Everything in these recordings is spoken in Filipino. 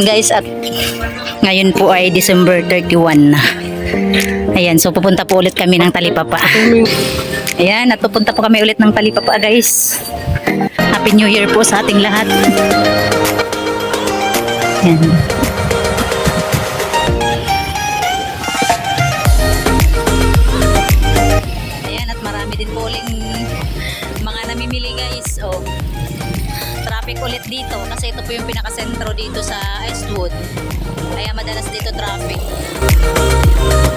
Guys at ngayon po ay December 31 na. Ayan, so pupunta po ulit kami ng Talipapa. Ayan, at pupunta po kami ulit ng Talipapa guys. Happy New Year po sa ating lahat. Ayan. Ulit dito kasi ito po yung pinakasentro dito sa Eastwood. Kaya madalas dito traffic.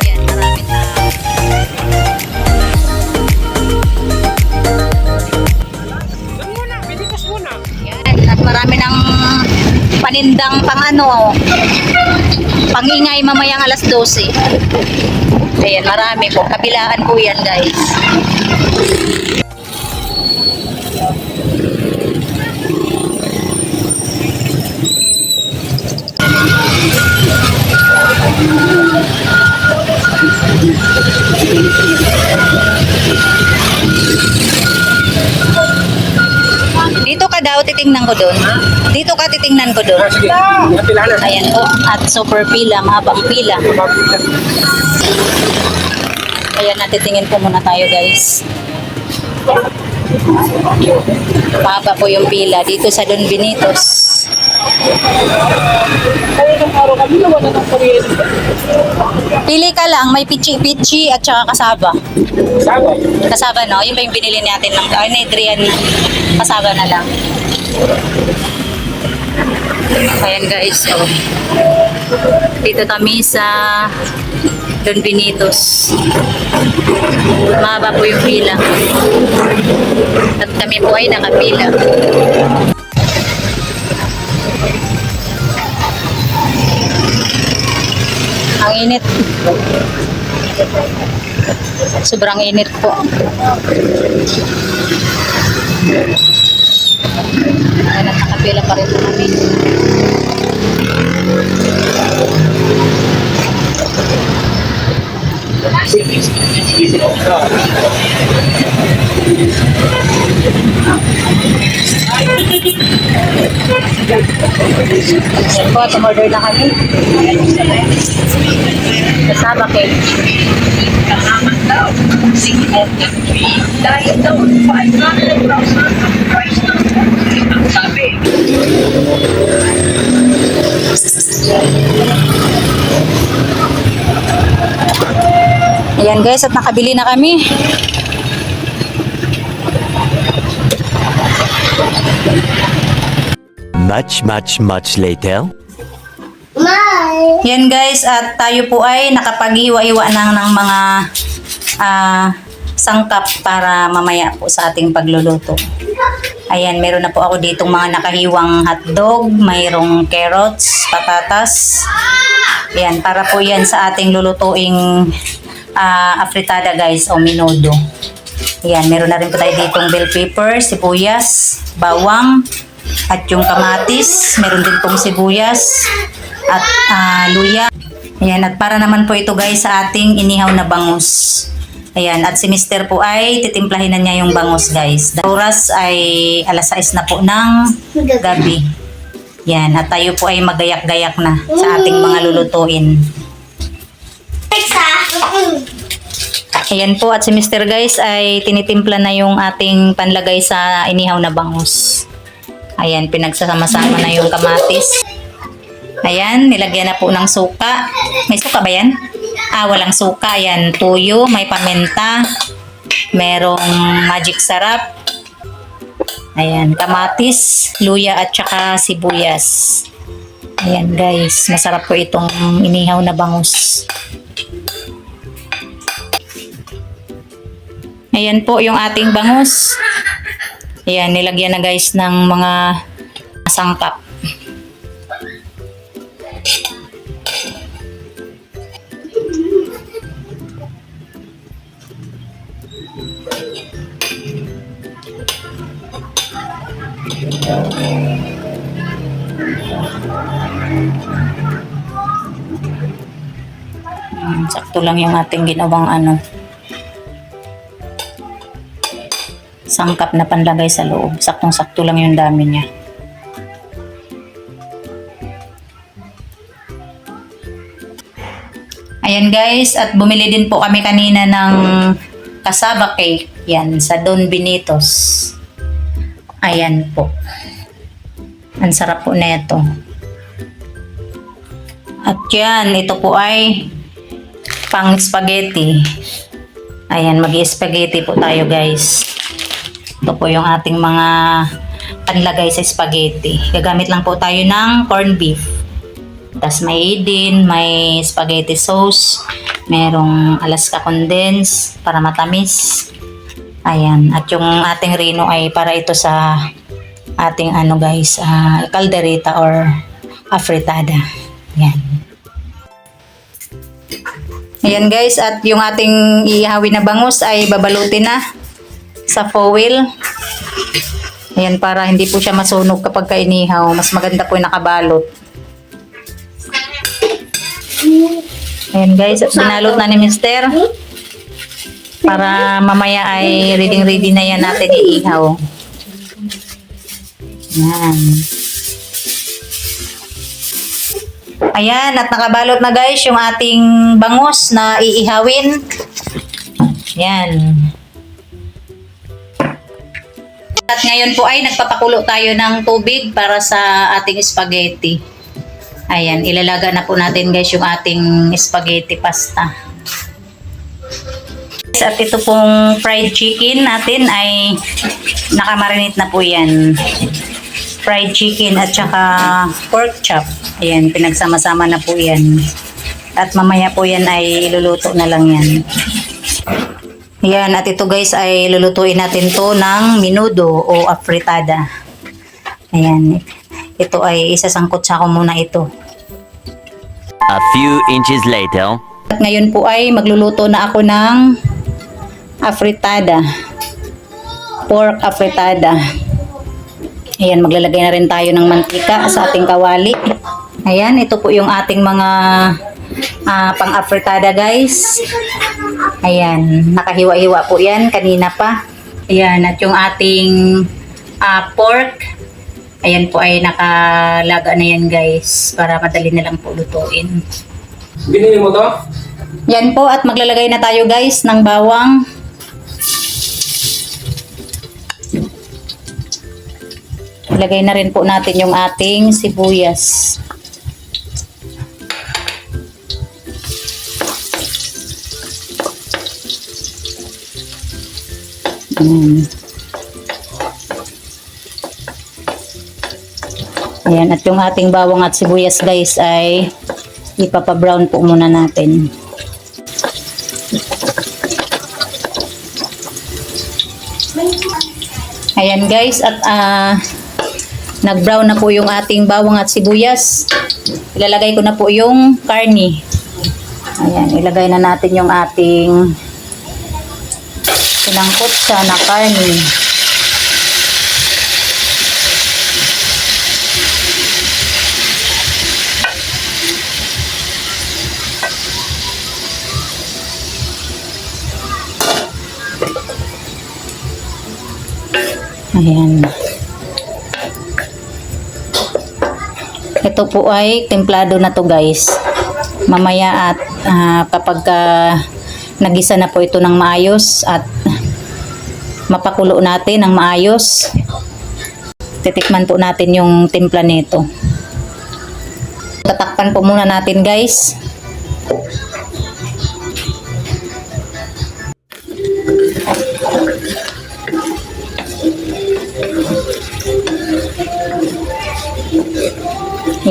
Ayan, maraming tao. Ayan, at marami ng panindang pang ano, pangingay mamayang alas 12. Ayan, marami po. Kabilaan po yan guys. Titingnan ko doon. Dito ka, titingnan ko doon. Na. Ayan po, at super pila, mahabang pila. Ayan, natitingin po muna tayo guys. Mahaba po yung pila dito sa Don Benitos. Pili ka lang, may pichi-pichi at saka kasaba. Sabi, Kasaba no, yun ba yung binili natin ng ay, ni Adrian, kasaba na lang. Ayan guys, oh. Dito kami sa Don Benitos. Mahaba po yung pila. At kami po ay nakapila. Ang init. Sobrang init po. Ayan at nakapila pa rin po kami. Po, tumorder na kami. Kasama cake. Ayan guys, at nakabili na kami. Much, much, much later. Yan guys, at tayo po ay nakapag-iwa-iwa ng, ng mga ah, sangkap para mamaya po sa ating pagluluto. Ayan, meron na po ako ditong mga nakahiwang hotdog, mayroong carrots, patatas. Ayan, para po yan sa ating lulutuing ah, afritada guys o minudo. Ayan, meron na rin po tayo ditong bell pepper, sibuyas, bawang, at yung kamatis. Meron din pong sibuyas at ah, luya. Ayan, at para naman po ito guys sa ating inihaw na bangus. Ayan, at si Mister po ay titimplahin na niya yung bangus guys. Oras ay alas 6 na po ng gabi. Yan, at tayo po ay magayak-gayak na sa ating mga lulutuin. Ayan po, at si Mr. guys ay tinitimpla na yung ating panlagay sa inihaw na bangus. Ayan, pinagsasama-sama na yung kamatis. Ayan, nilagyan na po ng suka. May suka ba yan? Ah, walang suka. Ayan, tuyo, may paminta, merong magic sarap. Ayan, kamatis, luya at saka sibuyas. Ayan guys, masarap po itong inihaw na bangus. Ayan po yung ating bangus. Ayan, nilagyan na guys ng mga sangkap. Mm, sakto lang yung ating ginawang ano. Sangkap na panlagay sa loob. Saktong-sakto lang yung dami niya. Ayan guys, at bumili din po kami kanina ng cassava cake. Yan, sa Don Benitos. Ayan po. Ang sarap po neto. At yan, ito po ay pang spaghetti. Ayan, mag-spaghetti po tayo guys. Ito po yung ating mga panlagay sa spaghetti. Gagamit lang po tayo ng corned beef. Tapos may din, may spaghetti sauce, merong Alaska condense para matamis. Ayan, at yung ating rino ay para ito sa ating ano guys, ah, caldereta or afritada. Yan. Ayan guys, at yung ating ihawin na bangus ay babalutin na sa foil. Ayan, para hindi po siya masunog kapag kainihaw. Mas maganda po yung nakabalot. Ayan guys, at binalot na ni Mister. Para mamaya ay ready ready na yan natin iihaw. Yan. Ayan, at nakabalot na guys yung ating bangus na iihawin. Yan. At ngayon po ay nagpapakulo tayo ng tubig para sa ating spaghetti. Ayan, ilalaga na po natin guys yung ating spaghetti pasta. At ito pong fried chicken natin ay nakamarinate na po yan. Fried chicken at saka pork chop. Ayan, pinagsama-sama na po yan. At mamaya po yan ay iluluto na lang yan. Yan, at ito guys ay lulutuin natin to ng minudo o afritada. Ayan, ito ay isasangkot sa ako muna ito. A few inches later. At ngayon po ay magluluto na ako ng afritada. Pork afritada. Ayan, maglalagay na rin tayo ng mantika sa ating kawali. Ayan, ito po yung ating mga ah, pang-afritada guys. Ayan, nakahiwa-hiwa po yan kanina pa. Ayan, at yung ating ah, pork. Ayan po ay nakalaga na yan guys para madali na lang po lutuin. Binili mo to? Yan po at maglalagay na tayo guys ng bawang. Ilagay na rin po natin yung ating sibuyas. Ayan. Ayan, at yung ating bawang at sibuyas guys ay ipapa-brown po muna natin. Ayan guys, at ah, nag-brown na po yung ating bawang at sibuyas. Ilalagay ko na po yung karni. Ayan, ilagay na natin yung ating sinangkot siya na karni. Ayan. Ito po ay templado na to guys. Mamaya at ah, kapag ah, nagisa na po ito ng maayos at mapakulo natin ng maayos, titikman po natin yung timpla nito. Tatakpan po muna natin guys.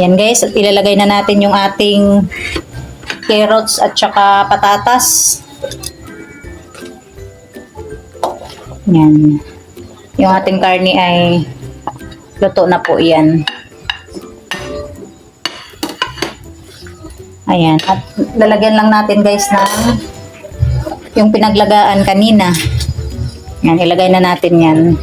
Ayan guys, at ilalagay na natin yung ating carrots at saka patatas. Yan. Yung ating karni ay luto na po yan. Ayan. At lalagyan lang natin guys ng yung pinaglagaan kanina. Yan, ilagay na natin yan.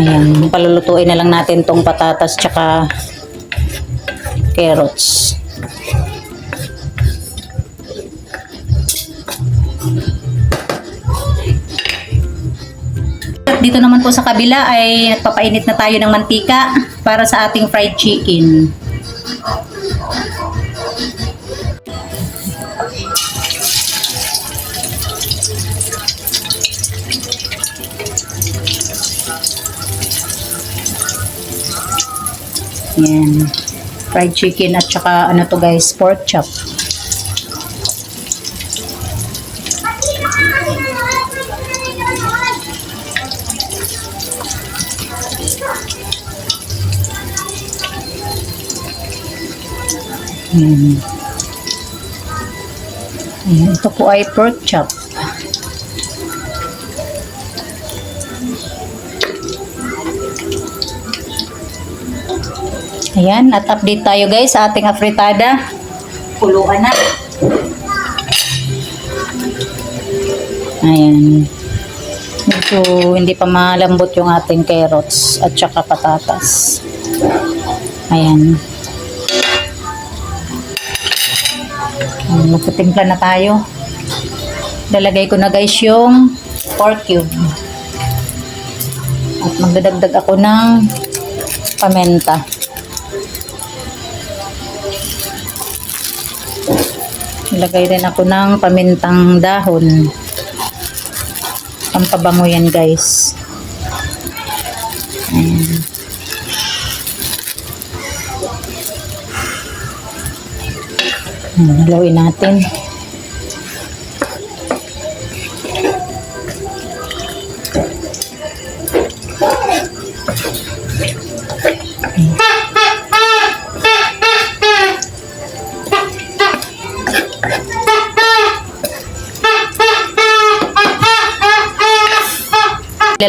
Ayan, palulutuin na lang natin tong patatas tsaka carrots. Dito naman po sa kabila ay nagpapainit na tayo ng mantika para sa ating fried chicken. Yan. Fried chicken at saka ano to guys, pork chop. Yan. Ayan, ito po ay pork chop. Ayan, at update tayo guys sa ating afritada. Kuluan na. Ayan. Medyo hindi pa malambot yung ating carrots at saka patatas. Ayan. Magputimpla na tayo. Lalagay ko na guys yung pork cube. At magdadagdag ako ng pamenta. Ilagay rin ako ng pamintang dahon. Pampabango yan guys. Ayan. Ayan, Haluin natin.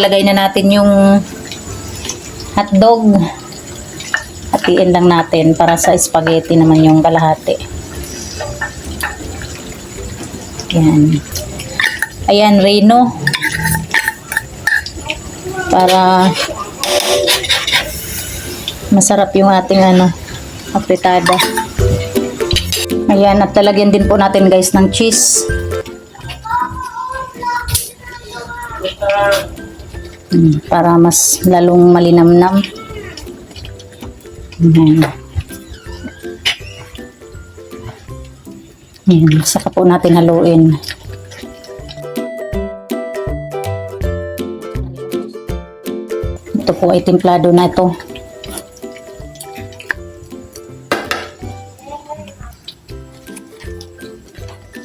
Ilalagay na natin yung hotdog. Hatiin lang natin para sa spaghetti naman yung kalahati. Yan. Ayan, Reno. Para masarap yung ating ano, apritada. Ayan, at talagyan din po natin guys ng cheese. Para mas lalong malinamnam. Ayan. Ayan, saka po natin haluin. Ito po ay templado na ito.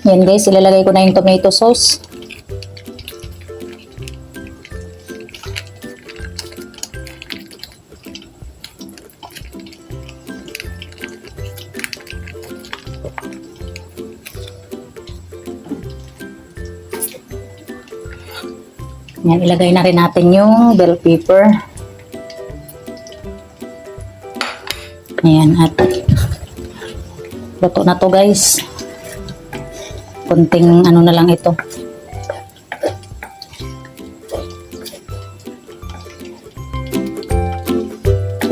Yan guys, ilalagay ko na yung tomato sauce. Ilagay na rin natin yung bell pepper. Ayan, at luto na to guys. Kunting ano na lang ito.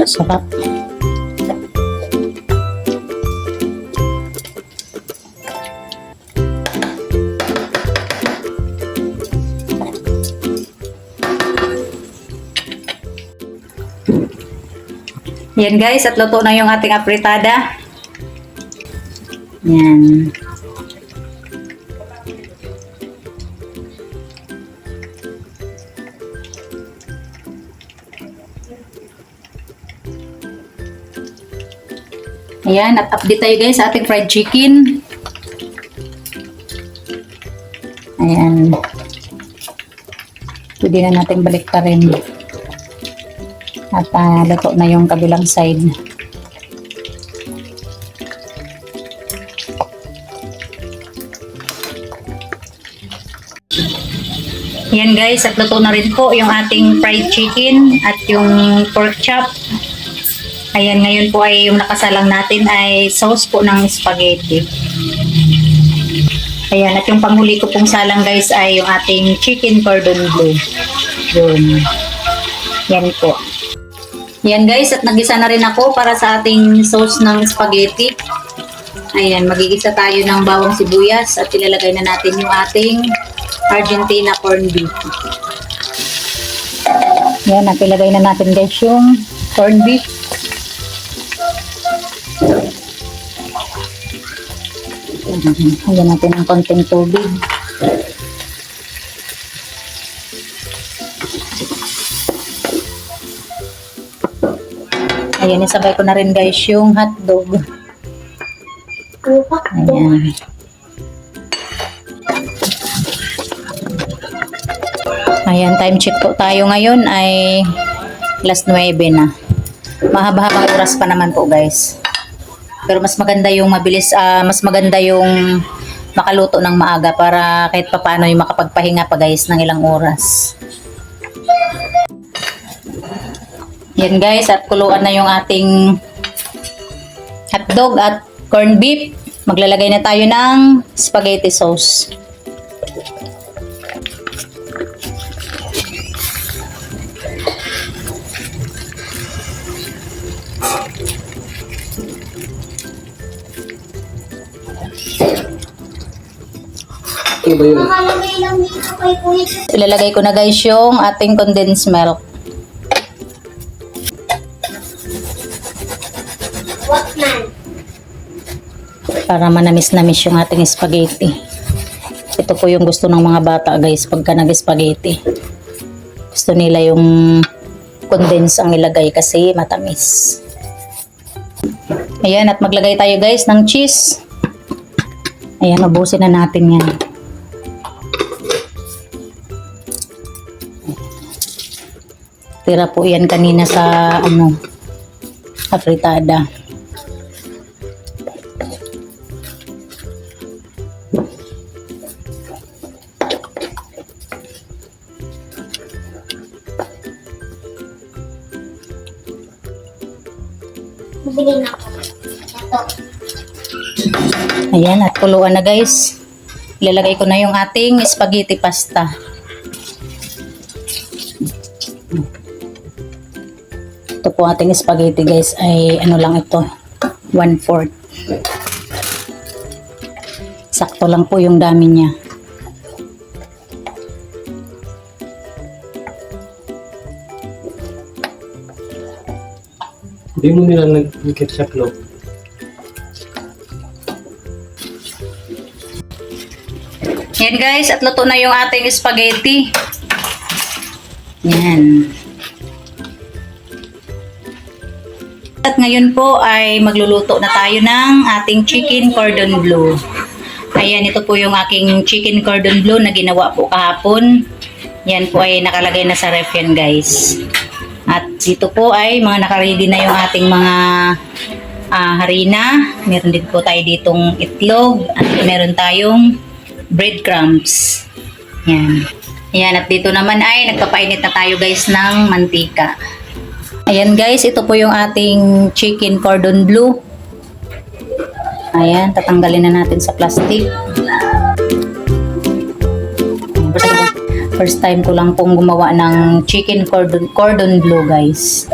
Sarap. Yan guys, at luto na yung ating apritada. Yan. Ayan, at update tayo guys sa ating fried chicken. Ayan. Pwede na natin balik pa rin. At uh, luto na yung kabilang side. Yan guys, at luto na rin po yung ating fried chicken at yung pork chop. Ayan, ngayon po ay yung nakasalang natin ay sauce po ng spaghetti. Ayan, at yung panghuli ko pong salang guys ay yung ating chicken cordon bleu. Yun. Yan po. Yan guys, at nagisa na rin ako para sa ating sauce ng spaghetti. Ayan, magigisa tayo ng bawang sibuyas at ilalagay na natin yung ating Argentina corned beef. Yan, at ilagay na natin guys yung corned beef. Lagyan natin ng konting tubig. Ayan, isabay ko na rin guys yung hotdog. Ayan. Ayan, time check po tayo ngayon ay last 9 na. Mahaba-habang oras pa naman po guys. Pero mas maganda yung mabilis, ah, mas maganda yung makaluto ng maaga para kahit papaano yung makapagpahinga pa guys ng ilang oras. Yan guys, at kuluan na yung ating hotdog at corned beef. Maglalagay na tayo ng spaghetti sauce. Ano. Ilalagay ko na guys yung ating condensed milk. Para manamis-namis yung ating spaghetti. Ito po yung gusto ng mga bata guys pagka nag-spaghetti. Gusto nila yung condense ang ilagay kasi matamis. Ayan, at maglagay tayo guys ng cheese. Ayan, ubusin na natin yan. Tira po yan kanina sa ano, afritada. Ayan, at kuluan na guys. Ilalagay ko na yung ating spaghetti pasta. Ito po ating spaghetti guys ay ano lang ito, 1 4 Sakto lang po yung dami niya. Hindi mo nila nag-ketchup, no? Yan guys, at luto na yung ating spaghetti. Yan. At ngayon po ay magluluto na tayo ng ating chicken cordon bleu. Ayan, ito po yung aking chicken cordon bleu na ginawa po kahapon. Yan po ay nakalagay na sa ref yan guys. At dito po ay mga nakaready na yung ating mga ah, harina. Meron din po tayo ditong itlog at meron tayong breadcrumbs. Yan. Yan, at dito naman ay nagpapainit na tayo guys ng mantika. Ayan guys, ito po yung ating chicken cordon bleu. Ayan, tatanggalin na natin sa plastic. First time ko lang pong gumawa ng chicken cordon, cordon bleu guys.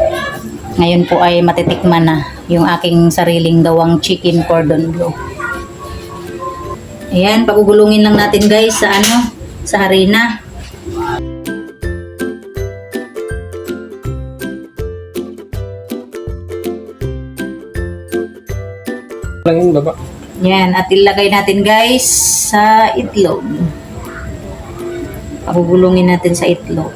Ngayon po ay matitikman na yung aking sariling gawang chicken cordon bleu. Ayan, pagugulungin lang natin guys sa ano, sa harina. Lang yun, baba. Yan, at ilagay natin guys sa itlog. Pagugulungin natin sa itlog.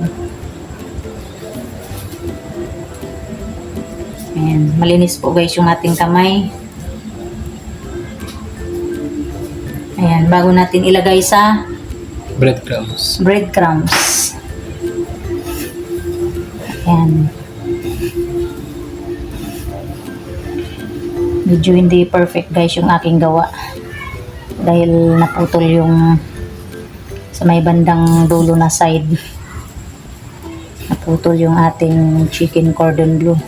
Ayan, malinis po guys yung ating kamay. Ayan, bago natin ilagay sa Breadcrumbs. breadcrumbs. Ayan. Medyo hindi perfect guys yung aking gawa. Dahil naputol yung sa may bandang dulo na side. Naputol yung ating chicken cordon bleu.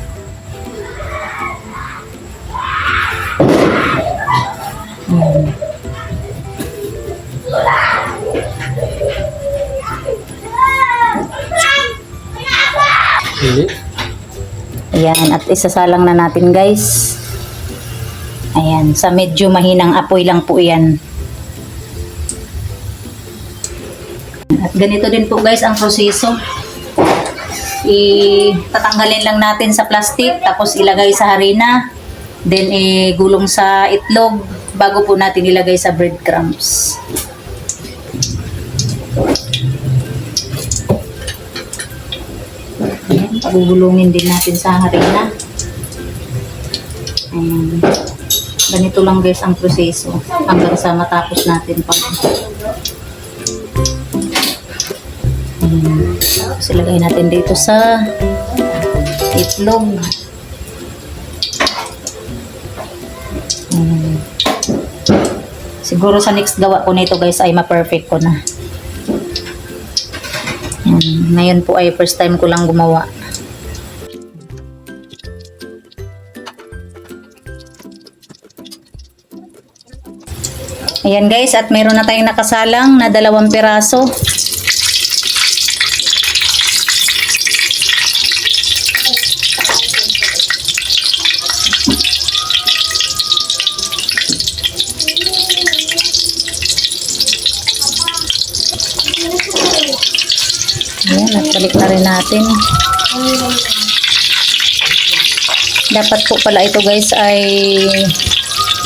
Ayan, at isasalang na natin guys. Ayan, sa medyo mahinang apoy lang po yan. At ganito din po guys ang proseso. itatanggalin lang natin sa plastic tapos ilagay sa harina. Then igulong sa itlog bago po natin ilagay sa breadcrumbs. Ayan, pagugulungin din natin sa harina. Ayan. Ganito lang guys ang proseso hanggang sa matapos natin pag Ayan. Tapos natin dito sa itlog. Siguro sa next gawa ko nito guys ay ma-perfect ko na. Ayan. Ngayon po ay first time ko lang gumawa. Ayan guys, at meron na tayong nakasalang na dalawang piraso. Ayan, at balik na rin natin. Dapat po pala ito guys ay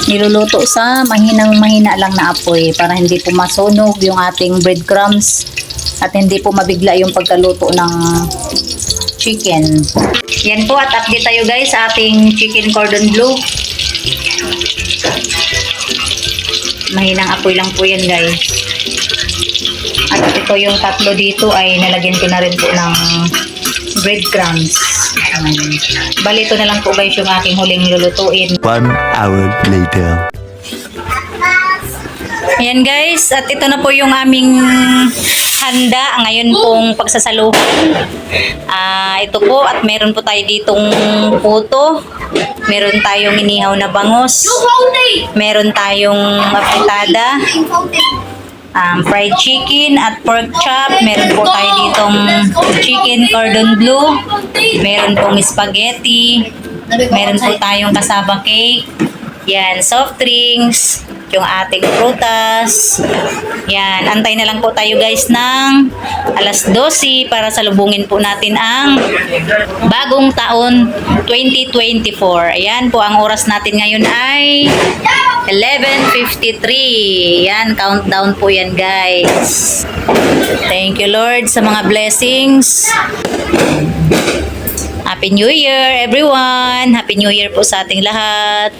niluluto sa mahinang mahina lang na apoy para hindi po masunog yung ating breadcrumbs at hindi po mabigla yung pagkaluto ng chicken. Yan po at update tayo guys sa ating chicken cordon bleu. Mahinang apoy lang po yan guys. At ito yung tatlo dito ay nalagyan ko na rin po ng breadcrumbs. Um, bali ito na lang po guys yung aking huling lulutuin. One hour later. Ayan guys, at ito na po yung aming handa ngayon pong pagsasaluhan. Ah, ito po at meron po tayo ditong puto. Meron tayong inihaw na bangos. Meron tayong apritada. Um, fried chicken at pork chop. Meron po tayo ditong chicken cordon bleu. Meron pong spaghetti. Meron po tayong kasaba cake. Yan, soft drinks. Yung ating prutas. Yan, antay na lang po tayo guys ng alas 12 para salubungin po natin ang bagong taon 2024. Ayan po, ang oras natin ngayon ay 11.53. Yan, countdown po yan guys. Thank you Lord sa mga blessings. Happy New Year everyone! Happy New Year po sa ating lahat.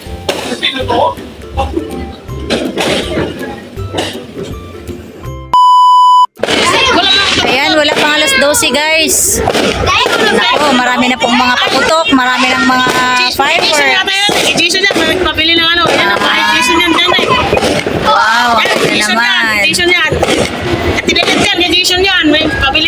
12 guys. Ako, marami na pong mga paputok, marami ng mga fireworks. Jason yan, may pabili ng ano. Yan bahay Jason yan dyan eh. Wow, Yan, Jason yan. Jason yan. At tinagad yan, yan Jason yan. May pabili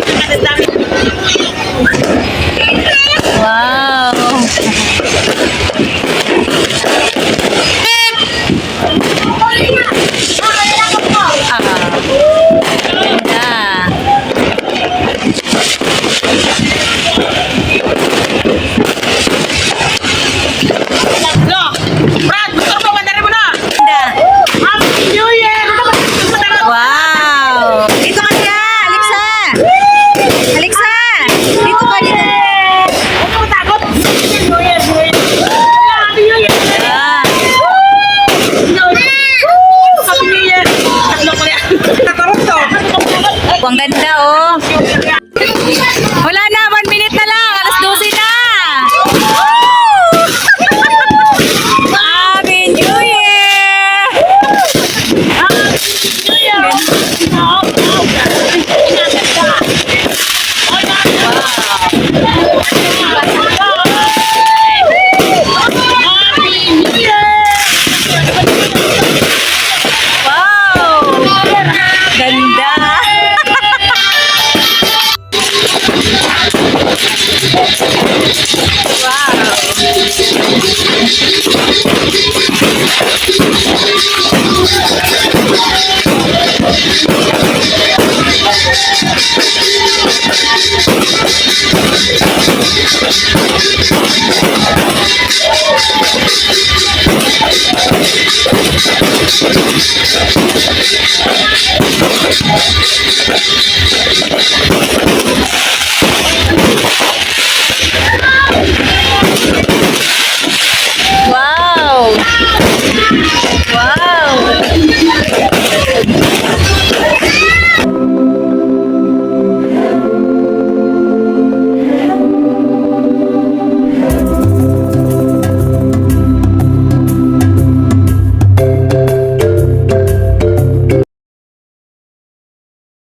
Yes.